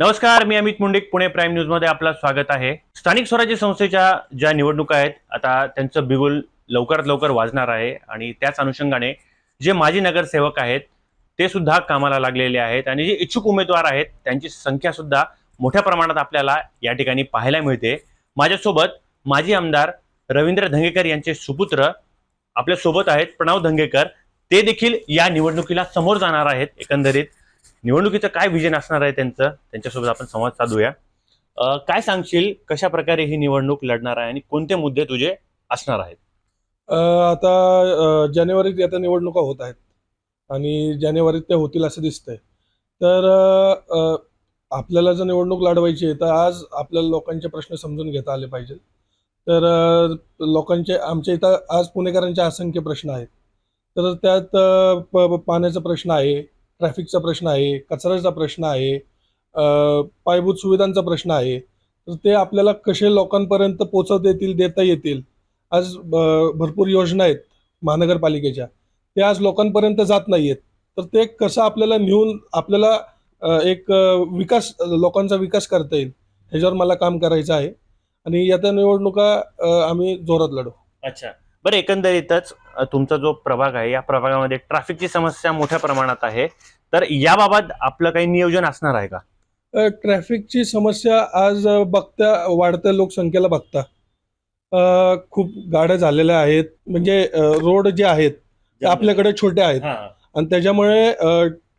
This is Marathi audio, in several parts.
नमस्कार मी अमित मुंडिक पुणे प्राईम न्यूजमध्ये आपलं स्वागत आहे. स्थानिक स्वराज्य संस्थेच्या ज्या निवडणुका आहेत आता त्यांचं बिगुल लवकरात लवकर वाजणार आहे आणि त्याच अनुषंगाने जे माजी नगरसेवक आहेत ते सुद्धा कामाला लागलेले आहेत आणि जे इच्छुक उमेदवार आहेत त्यांची संख्या सुद्धा मोठ्या प्रमाणात आपल्याला या ठिकाणी पाहायला मिळते. माझ्यासोबत माजी आमदार रवींद्र धंगेकर यांचे सुपुत्र आपल्यासोबत आहेत प्रणव धंगेकर. ते देखील या निवडणुकीला समोर जाणार आहेत एकंदरीत. निवडणुकीचं काय विजन असणार आहे त्यांचं? त्यांच्यासोबत आपण संवाद साधूया. काय सांगशील? कशा प्रकारे ही निवडणूक लढणार आहे आणि कोणते मुद्दे तुझे असणार आहेत? आता जानेवारीत आता निवडणुका होत आहेत. आणि जानेवारीत त्या होतील असं दिसतंय. तर आपल्याला जर निवडणूक लढवायची आहे तर आज आपल्याला लोकांचे प्रश्न समजून घेता आले पाहिजेत. तर लोकांचे आमच्या इथं आज पुणेकरांचे असंख्य प्रश्न आहेत. तर त्यात पाण्याचा प्रश्न आहे. ट्रॅफिकचा प्रश्न आहे कचऱ्याचा प्रश्न आहे पायाभूत सुविधांचा प्रश्न आहे तर ते आपल्याला कसे लोकांपर्यंत पोचवता येतील देता येतील आज भरपूर योजना आहेत महानगरपालिकेच्या. ते आज लोकांपर्यंत जात नाही आहेत तर ते कसं आपल्याला नेऊन आपल्याला एक विकास लोकांचा विकास करता येईल ह्याच्यावर मला काम करायचं आहे. आणि येत्या निवडणुका आम्ही जोरात लढू. अच्छा. बरं एकंदरीतच तुमचा जो प्रभाग आहे या प्रभागामध्ये ट्रॅफिकची समस्या मोठ्या प्रमाणात आहे. तर याबाबत आपलं काही नियोजन असणार आहे का? ट्रॅफिकची समस्या आज बघता वाढत्या लोकसंख्येला बघता. खूप गाड्या झालेल्या आहेत. म्हणजे रोड जे आहेत ते आपल्याकडे छोटे आहेत. आणि त्याच्यामुळे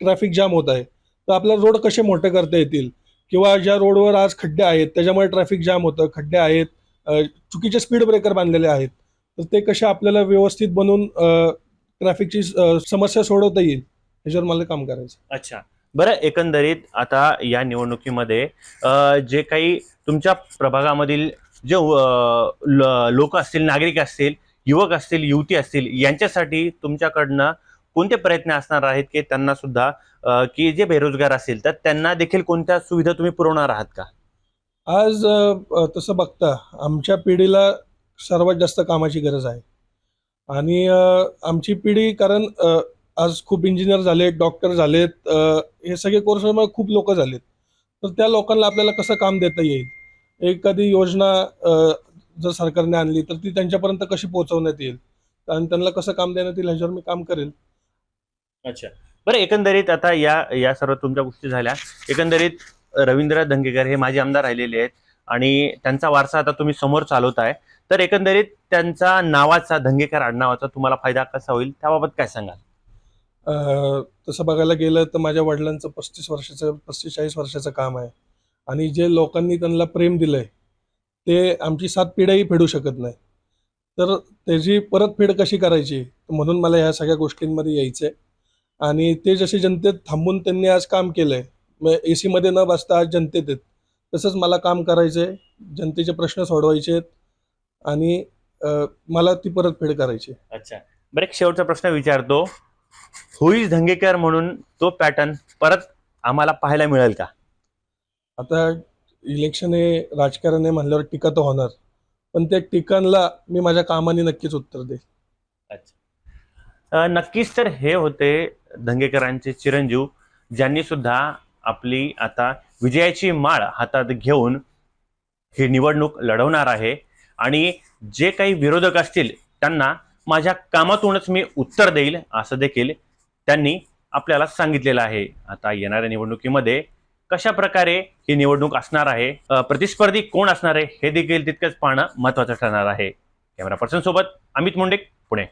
ट्रॅफिक जाम होत आहे. तर आपल्याला रोड कसे मोठे करता येतील? किंवा ज्या रोडवर आज खड्डे आहेत त्याच्यामुळे ट्रॅफिक जाम होतं खड्डे आहेत चुकीचे स्पीड ब्रेकर बांधलेले आहेत. तर ते कसे आपल्याला व्यवस्थित बनवून ट्रॅफिकची समस्या सोडवता येईल ह्याच्यावर मला काम करायचं. अच्छा. बरं एकंदरीत आता या निवडणुकीमध्ये जे काही तुमच्या प्रभागामधील जे लोक असतील नागरिक असतील युवक असतील युवती असतील यांच्यासाठी तुमच्याकडनं कोणते प्रयत्न असणार आहेत की त्यांना सुद्धा की जे बेरोजगार असतील तर त्यांना देखील कोणत्या सुविधा तुम्ही पुरवणार आहात का? आज तसं बघता आमच्या पिढीला सर्वात जास्त कामाची गरज आहे. आणि आमची पिढी कारण आज खूप इंजिनियर झालेत डॉक्टर झालेत हे सगळे कोर्स खूप लोक झालेत. तर त्या लोकांना आपल्याला कसं काम देता येईल? एखादी योजना जर सरकारने आणली तर ती त्यांच्यापर्यंत कशी पोहोचवण्यात येईल? आणि त्यांना कसं काम देण्यात येईल ह्याच्यावर मी काम करेल. अच्छा. बरं एकंदरीत आता या या सर्व तुमच्या गोष्टी झाल्या. एकंदरीत रवींद्र धंगेकर हे माझे आमदार राहिलेले आहेत. आणि त्यांचा वारसा आता तुम्ही समोर चालवताय. तर एकंदरीत त्यांचा नावाचा धंगेकर आडनावाचा तुम्हाला फायदा कसा होईल? त्याबाबत काय सांगाल? तसं बघायला गेलं तर माझ्या वडिलांचं पस्तीस वर्षाचं पस्तीस चाळीस वर्षाचं काम आहे. आणि जे लोकांनी त्यांना प्रेम दिलंय ते आमची सात पिढ्याही फेडू शकत नाही. तर त्याची परतफेड कशी करायची? म्हणून मला ह्या सगळ्या गोष्टींमध्ये यायचं आहे आणि ते जसे जनतेत थांबून त्यांनी आज काम केलंय मग ए सीमध्ये न बसता आज जनतेत आहेत. तसंच मला काम करायचं आहे जनतेचे प्रश्न सोडवायचे आहेत आणि अ, मला ती परतफेड करायची आहे अच्छा. बरं एक शेवटचा प्रश्न विचारतो. हुईज धंगेकर म्हणून तो पॅटर्न परत आम्हाला पाहायला मिळेल का? आता इलेक्शन हे राजकारण आहे म्हणल्यावर टीका तर होणार. पण त्या टीकांना मी माझ्या कामाने नक्कीच उत्तर देईल. अ, नक्कीच तर हे होते धंगेकरांचे चिरंजीव ज्यांनी सुद्धा आपली आता विजयाची माळ हातात घेऊन ही निवडणूक लढवणार आहे. आणि जे काही विरोधक असतील त्यांना माझ्या कामातूनच मी उत्तर देईल असं देखील त्यांनी आपल्याला सांगितलेलं आहे. आता येणाऱ्या निवडणुकीमध्ये कशा प्रकारे ही निवडणूक असणार आहे प्रतिस्पर्धी कोण असणार आहे हे देखील तितकंच पाहणं महत्वाचं ठरणार आहे. कॅमेरा पर्सन सोबत अमित मुंडे पुणे.